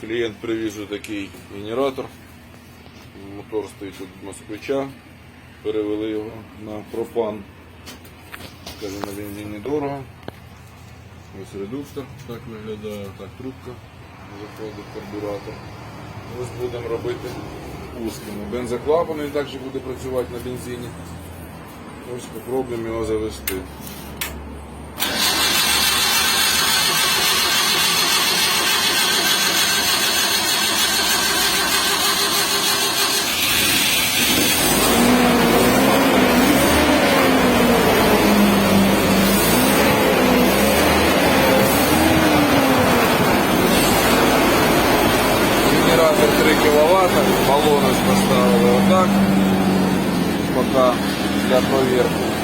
Клієнт привіз такий генератор. Мотор стоїть від москвича. Перевели його на пропан. Каже, на бензин недорого. Ось редуктор так виглядає, так трубка заходить карбюратор. Ось будемо робити узкими. Бензоклапан він також буде працювати на бензині. Ось спробуємо його завести. Генератор 3 кВт, баллоночку поставили отак, пока для проверки.